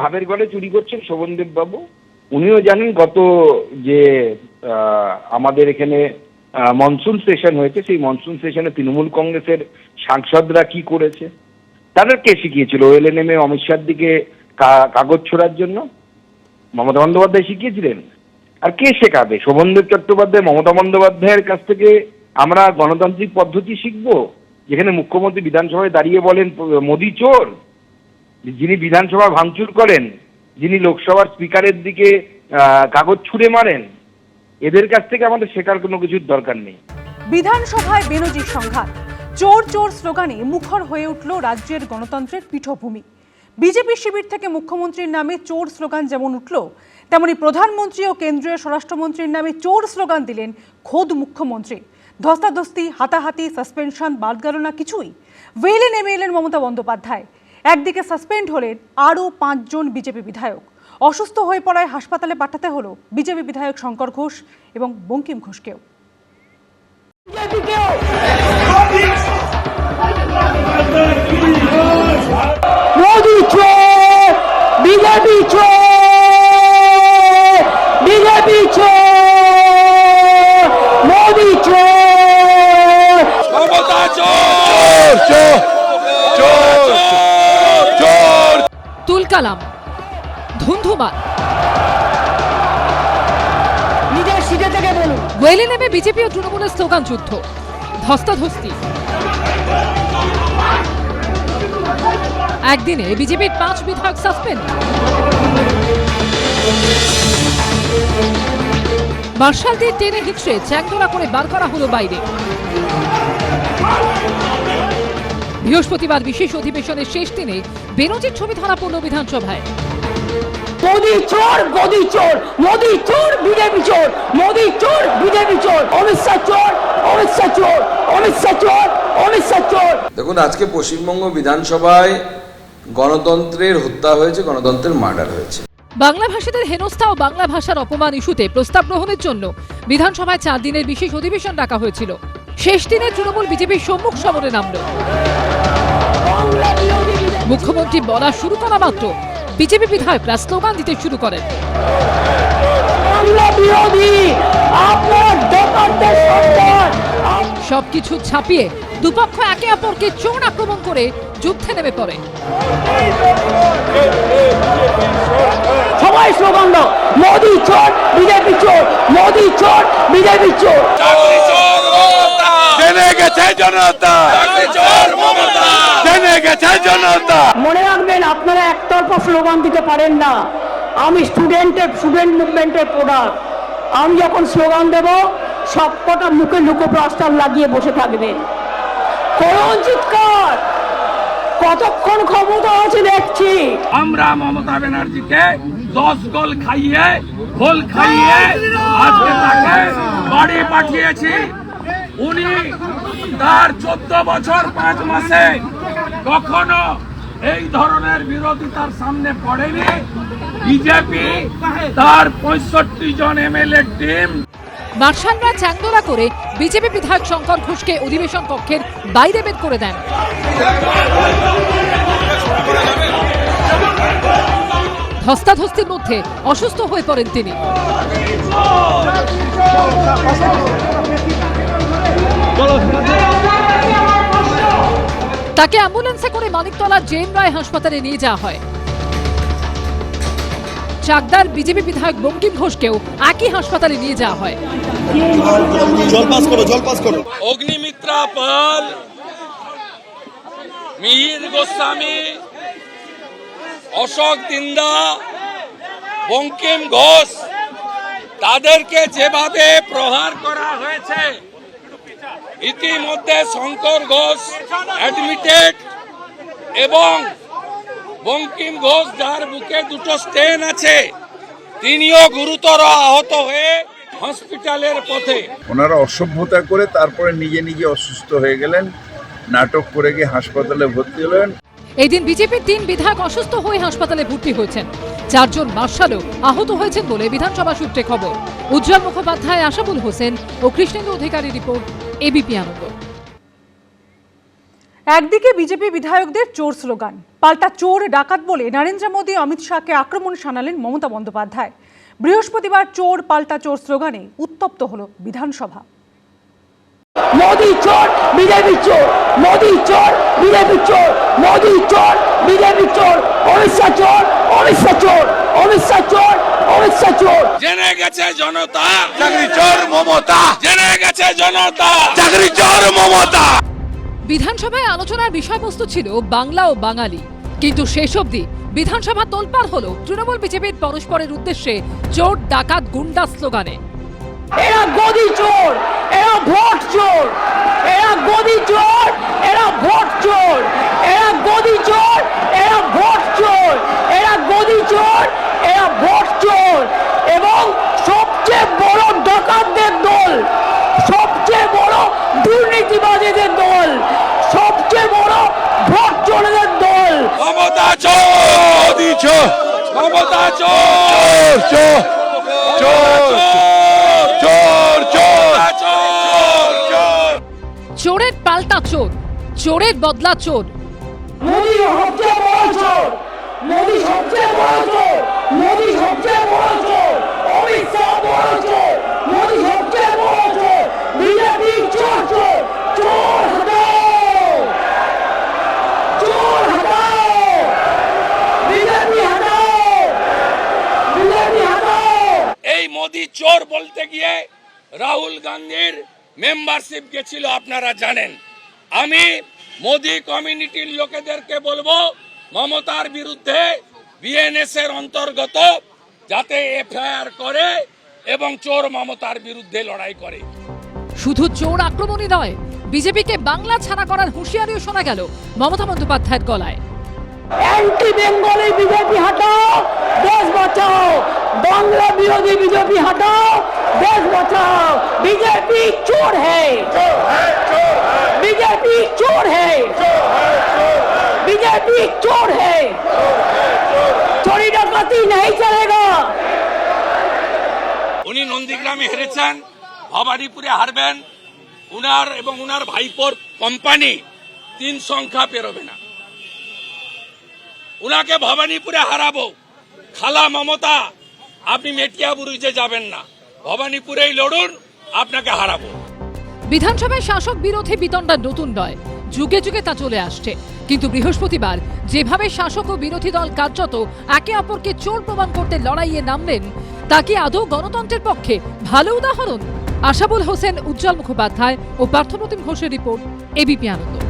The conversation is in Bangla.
ভাবের ঘরে চুরি করছেন শোভনদেব বাবু। উনিও জানেন গত যে আমাদের এখানে মনসুন সেশন হয়েছে, সেই মনসুন সেশনে তৃণমূল কংগ্রেসের সাংসদরা কি করেছে? তাদের কে শিখিয়েছিল? ওএলএনএম এ অমিত শাহর দিকে কাগজ ছোড়ার জন্য? মমতা বন্দ্যোপাধ্যায় শিখিয়েছিলেন? আর কে শেখাবে? শোভনদেব চট্টোপাধ্যায় মমতা বন্দ্যোপাধ্যায়ের কাছ থেকে আমরা গণতান্ত্রিক পদ্ধতি শিখব? যেখানে মুখ্যমন্ত্রী বিধানসভায় দাঁড়িয়ে বলেন, মোদি চোর। যিনি বিধানসভা ভাঙচুর করেন, যিনি লোকসভার স্পিকারের দিকে কাগজ ছুঁড়ে মারেন, এদের কাছ থেকে আমাদের শেখার কোনো কিছুর দরকার নেই। বিধানসভায় বেনজির সংঘাত, চোর চোর স্লোগানে মুখর হয়ে উঠল রাজ্যের গণতন্ত্রের পীঠভূমি। বিজেপি শিবির থেকে মুখ্যমন্ত্রীর নামে চোর স্লোগান যেমন উঠল, তেমনি প্রধানমন্ত্রী ও কেন্দ্রীয় স্বরাষ্ট্রমন্ত্রীর নামে চোর স্লোগান দিলেন খোদ মুখ্যমন্ত্রী। ধস্তাধস্তি, হাতাহাতি, সাসপেনশন বাদ গেল না কিছুই। ওয়েলে নেমে এলেন মমতা বন্দ্যোপাধ্যায়। একদিকে সাসপেন্ড হলেন আরও পাঁচজন বিজেপি বিধায়ক। অসুস্থ হয়ে পড়ায় হাসপাতালে পাঠাতে হলো বিজেপি বিধায়ক শঙ্কর ঘোষ এবং বঙ্কিম ঘোষকেও চোর বিজেপি চোর বিজেপি চোর মোদি চোর মমতা চোর চোর চোর চোর তুলকালাম ধুন্ধুমার নিজের সিটে থেকে বলুন। ওয়েলে নেমে বিজেপি ও তৃণমূলের স্লোগান যুদ্ধ ধস্তাধস্তি। একদিনে বিজেপির পাঁচ বিধায়ক সাসপেন্ড। মার্শাল দিয়ে টেনে হিচড়ে চ্যাংদোলা করে বার করা হলো বাইরে। বৃহস্পতিবার বিশেষ অধিবেশনের শেষ দিনে বেনজির ছবি ধরা পড়ল বিধানসভায়। মোদি চোর গদি চোর মোদি চোর বিজেপি চোর মোদি চোর বিজেপি চোর অমিত শাহ চোর অমিত শাহ চোর অমিত শাহ চোর অমিত শাহ চোর। দেখুন আজকে পশ্চিমবঙ্গ বিধানসভায় গণতন্ত্রের হত্যা হয়েছে গণতন্ত্রের মার্ডার হয়েছে। বাংলা ভাষীদের হেনস্থা ও বাংলা ভাষার অপমান ইস্যুতে প্রস্তাব গ্রহণের জন্য বিধানসভায় চার দিনের বিশেষ অধিবেশন ডাকা হয়েছিল। শেষ দিনে তৃণমূল বিজেপির সম্মুখ সমরে নামল। মুখ্যমন্ত্রী বলা শুরু করা মাত্র। বিজেপি বিধায়করা স্লোগান দিতে শুরু করেন। বাংলা বিরোধী আপনার দোকানদের সরকার সবকিছু ছাপিয়ে দুপক্ষ একে অপরকে চোর আক্রমণ করে যুদ্ধে নেমে পড়ে। সবাই স্লোগান দাও মোদি চোর বিজেপি চোর মোদি চোর বিজেপি চোর। জেনে গেছে জনতা। জেনে গেছে জনতা। মনে রাখবেন আপনারা একতরফা স্লোগান দিতে পারেন না। আমি স্টুডেন্টের স্টুডেন্ট মুভমেন্টের প্রোডাক্ট আমি যখন স্লোগান দেব সবকটা মুখে লুকো প্লাস্টার লাগিয়ে বসে থাকবেন করুন চিৎকার। কতক্ষণ ক্ষমতা আছে দেখছি। আমরা মমতা ব্যানার্জিকে দশ গোল খাইয়ে গোল খাইয়ে আজকে তাকে বাড়ি পাঠিয়েছি। উনি তার চোদ্দ বছর পাঁচ মাসে কখনো এই ধরনের বিরোধিতার সামনে পড়েনি। বিজেপি তার পঁয়ষট্টি জন এমএলএ টিম। মার্শালরা চ্যাংদোলা করে বিজেপি বিধায়ক শঙ্কর ঘোষকে অধিবেশন কক্ষের বাইরে বের করে দেন। ধস্তাধস্তির মধ্যে অসুস্থ হয়ে পড়েন তিনি। তাকে অ্যাম্বুলেন্সে করে মানিকতলার জেন রায় হাসপাতালে নিয়ে যাওয়া হয়। চাকদার বিজেপি বিধায়ক বঙ্কিম ঘোষকেও একই হাসপাতালে নিয়ে যাওয়া হয়। অগ্নিমিত্রা পাল মিহির গোস্বামী অশোক দিন্দা বঙ্কিম ঘোষ তাদেরকে যেভাবে প্রহার করা হয়েছে ইতিমধ্যে শঙ্কর ঘোষ অ্যাডমিটেড এবং বঙ্কিম ঘোষ যার বুকে দুটো স্টেন আছে তিনিও গুরুতর আহত হয়ে হসপিটালের পথে। ওনারা অসভ্যতা করে তারপরে নিজে নিজে অসুস্থ হয়ে গেলেন নাটক করে গিয়ে হাসপাতালে ভর্তি হলেন। এই দিন বিজেপির তিন বিধায়ক অসুস্থ হয়ে হাসপাতালে ভর্তি হয়েছেন। চারজন মার্শালও আহত হয়েছেন বলে বিধানসভা সূত্রে খবর। উজ্জ্বল মুখোপাধ্যায় আশাবুল হোসেন ও কৃষ্ণেন্দু অধিকারী রিপোর্ট। এবিপি আনন্দ। একদিকে বিজেপি বিধায়কদের চোর স্লোগান পাল্টা চোর ডাকাত বলে নরেন্দ্র মোদী অমিত শাহকে আক্রমণ শানালেন মমতা বন্দ্যোপাধ্যায়। বৃহস্পতিবার চোর পাল্টা চোর স্লোগানে উত্তপ্ত হল বিধানসভা। মোদি চোর বিজেপি চোর মোদি চোর বিজেপি চোর মোদি চোর বিজেপি চোর অমিত শাহ চোর চোর অমিত শাহ চোর অমিত শাহ চোর জেনে গেছে জনতা। চাকরি চোর মমতা। জেনে গেছে জনতা। চাকরি চোর মমতা। বিধানসভায় আলোচনার বিষয়বস্তু ছিল বাংলা ও বাঙালি। কিন্তু শেষ অবধি বিধানসভা তোলপাড় হলো তৃণমূল বিজেপির পরস্পরের উদ্দেশ্যে চোর ডাকাত গুন্ডা স্লোগানে। এরা গদি চোর এরা ভোট চোর এরা গদি চোর এরা ভোট চোর এরা গদি চোর এরা ভোট চোর এরা গদি চোর এরা ভোট চোর এবং সবচেয়ে বড় ডাকাতদের দল সবচেয়ে বড় দুর্নীতিবাজীদের দল সবচেয়ে বড় ভোট চোরদের দল মমতা চোর মমতা চোর চোর চোর চোর চোর চোর চোর চোর চোরের পাল্টা চোর চোরের বদলা চোর। মোদি সবচেয়ে বড় চোর মোদি সবচেয়ে বড় চোর মোদি সবচেয়ে বড় চোর অমিত শাহ বড় চোর মোদি সবচেয়ে বড় চোর বিজেপি চোর চোর চোর হটাও চোর হটাও বিজেপি হটাও বিজেপি হটাও এই মোদি চোর বলতে গিয়ে রাহুল গান্ধীর মেম্বারশিপ গেছিল আপনারা জানেন। আমি মোদি কমিউনিটির লোকেদেরকে বলব মমতার বিরুদ্ধে বিএনএস এর অন্তর্গত যাতে এফআইআর করে এবং চোর মমতার বিরুদ্ধে লড়াই করে। শুধু চোর আক্রমণই নয় বিজেপিকে বাংলা ছাড়া করার হুঁশিয়ারিও শোনা গেল মমতা বন্দ্যোপাধ্যায়ের গলায়। অ্যান্টি বেঙ্গলি বিজেপি হটাও দেশ বাংলা বিরোধী বিজেপি হটাও, দেশ বাঁচাও। বিজেপি চোর হ্যাঁ বিজেপি চোর হ্যাঁ বিজেপি চোর হে। চোরি ডাকাতি নেই চলেগা। উনি নন্দীগ্রামে হেরেছেন, ভবানীপুরে হারবেন। উনার এবং উনার ভাইপোর কোম্পানি তিন সংখ্যা পেরোবে না। উনাকে ভবানীপুরে হারাবো। খালা মমতা আপনি মেটিয়া যাবেন না। ভবানীপুরেই লড়ুন, আপনাকে হারাবো। বিধানসভায় শাসক বিরোধী বিতণ্ডা নতুন নয়। যুগে যুগে তা চলে আসছে। কিন্তু বৃহস্পতিবার, যেভাবে শাসক ও বিরোধী দল কার্যত একে অপরকে চোর প্রমাণ করতে লড়াইয়ে নামলেন, তা কি আদৌ গণতন্ত্রের পক্ষে ভালো উদাহরণ? আশাবুল হোসেন, উজ্জ্বল মুখোপাধ্যায় ও পার্থপ্রতিম ঘোষের রিপোর্ট এবিপি আনন্দ।